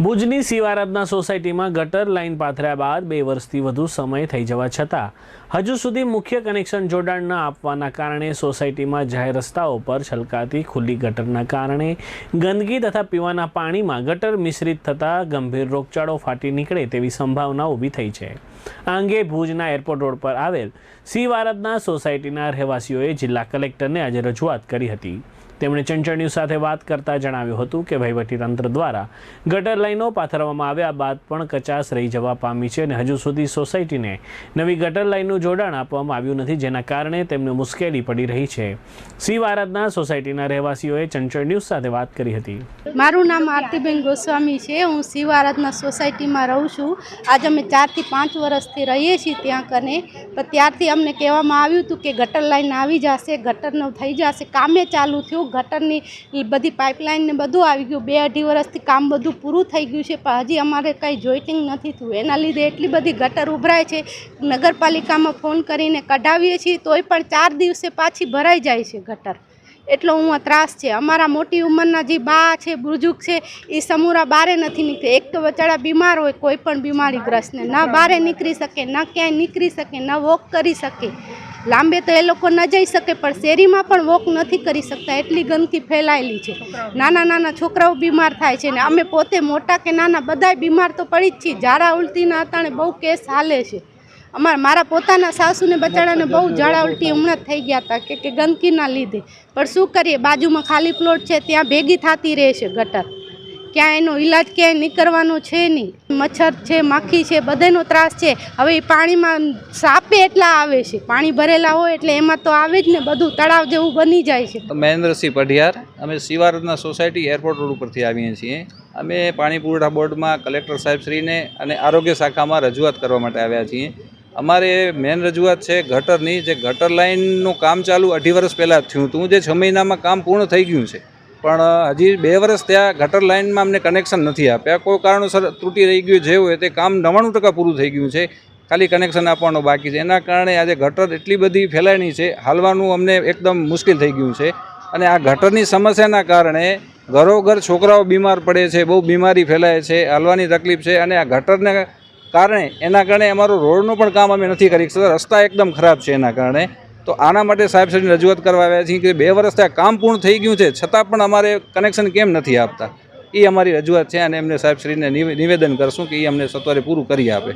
ભુજની શિવારાધના સોસાયટીમાં ગટર લાઇન પાથર્યા બાદ બે વર્ષથી વધુ સમય થઈ જવા છતાં હજુ સુધી મુખ્ય કનેક્શન જોડાણ ન આપવાના કારણે સોસાયટીમાં જાહેર રસ્તાઓ પર છલકાતી ખુલ્લી ગટરના કારણે ગંદકી તથા પીવાના પાણીમાં ગટર મિશ્રિત થતાં ગંભીર રોગચાળો ફાટી નીકળે તેવી સંભાવના ઊભી થઈ છે. આ અંગે ભુજના એરપોર્ટ રોડ પર આવેલ શિવારાધના સોસાયટીના રહેવાસીઓએ જિલ્લા કલેક્ટરને આજે રજૂઆત કરી હતી. તેમણે ચંચળ સાથે વાત કરતા જણાવ્યું હતું કે વહીવટીતંત્ર દ્વારા ગટર લાઈનો પાથરવામાં આવ્યા બાદ પણ કચાસ રહી જવા પામી છે અને હજુ સુધી સોસાયટીને નવી ગટર લાઈનનું જોડાણ આપવામાં આવ્યું નથી, જેના કારણે તેમને મુશ્કેલી પડી રહી છે. શિવ આરાધના સોસાયટીના રહેવાસીઓએ ચંચળ ન્યૂઝ સાથે વાત કરી હતી. મારું નામ આરતીબેન ગોસ્વામી છે. હું શિવ આરાધના સોસાયટીમાં રહું છું. આજે અમે ચારથી પાંચ વર્ષથી રહીએ છીએ ત્યાં કને. પણ ત્યારથી અમને કહેવામાં આવ્યું હતું કે ગટર લાઈન આવી જશે ગટરનો થઈ જશે, કામે ચાલુ થયું. ગટરની બધી પાઇપલાઇન ને બધું આવી ગયું. બે અઢી વર્ષથી કામ બધું પૂરું થઈ ગયું છે, પણ હજી અમારે કંઈ જોઈટિંગ નથી થયું. એના લીધે એટલી બધી ગટર ઉભરાય છે. નગરપાલિકામાં ફોન કરીને કઢાવીએ છીએ, તોય પણ ચાર દિવસે પાછી ભરાઈ જાય છે ગટર. એટલો હું ત્રાસ છે. અમારા મોટી ઉંમરના જે બા છે બુજુર્ગ છે, એ સમૂરા બારે નથી નીકળે. એક તો બચાડા બીમાર હોય, કોઈ પણ બીમારીગ્રસ્તને. ન બારે નીકળી શકે, ન ક્યાંય નીકળી શકે, ન વોક કરી શકે. લાંબે તો એ લોકો ન જઈ શકે, પણ શેરીમાં પણ વોક નથી કરી શકતા. એટલી ગંદકી ફેલાયેલી છે. નાના નાના છોકરાઓ બીમાર થાય છે ને, અમે પોતે મોટા કે નાના બધાય બીમાર તો પડી જ છીએ. ઝાડા ઉલટીના અટાણે બહુ કેસ હાલે છે. અમારા મારા પોતાના સાસુને બચાડાને બહુ ઝાડા ઉલટી હમણાં થઈ ગયા હતા કે કે ગંદકીના લીધે. પણ શું કરીએ? બાજુમાં ખાલી પ્લોટ છે, ત્યાં ભેગી થતી રહે છે ગટર. ક્યાં એનો ઈલાજ ક્યાંય નીકળવાનો છે નહીં. મચ્છર છે, માખી છે, બધાનો ત્રાસ છે. હવે એ પાણીમાં સાપે એટલા આવે છે. પાણી ભરેલા હોય એટલે એમાં તો આવે જ ને બધું, તળાવ જેવું બની જાય છે. મહેન્દ્રસિંહ પઢિયાર, અમે શિવારના સોસાયટી એરપોર્ટ રોડ ઉપરથી આવીએ છીએ. અમે પાણી પુરવઠા બોર્ડમાં કલેક્ટર સાહેબશ્રીને અને આરોગ્ય શાખામાં રજૂઆત કરવા માટે આવ્યા છીએ. અમારે મેન રજૂઆત છે ગટરની, જે ગટર લાઇનનું કામ ચાલુ અઢી વર્ષ પહેલાં થયું હતું. જે છ મહિનામાં કામ પૂર્ણ થઈ ગયું છે, પણ હજી બે વર્ષ ત્યાં ગટર લાઇનમાં અમને કનેક્શન નથી આપ્યા. કોઈ કારણોસર ત્રુટી રહી ગયું જે હોય તે કામ નવ્વાણું ટકા પૂરું થઈ ગયું છે. ખાલી કનેક્શન આપવાનું બાકી છે. એના કારણે આજે ગટર એટલી બધી ફેલાયણી છે, હાલવાનું અમને એકદમ મુશ્કેલ થઈ ગયું છે. અને આ ગટરની સમસ્યાના કારણે ઘરોઘર છોકરાઓ બીમાર પડે છે, બહુ બીમારી ફેલાય છે, હાલવાની તકલીફ છે. અને આ ગટરને કારણે એના કારણે અમારું રોડનું પણ કામ અમે નથી કરી શકતા. રસ્તા એકદમ ખરાબ છે એના કારણે. તો આના માટે સાહેબ સાહેબની રજૂઆત કરવા આવ્યા છીએ કે બે વર્ષથી આ કામ પૂર્ણ થઈ ગયું છે, છતાં પણ અમારે કનેક્શન કેમ નથી આપતા? એ અમારી રજૂઆત છે અને એમને સાહેબશ્રીને નિવે- નિવેદન કરશું કે એ અમને સત્વરે પૂરું કરી આપે.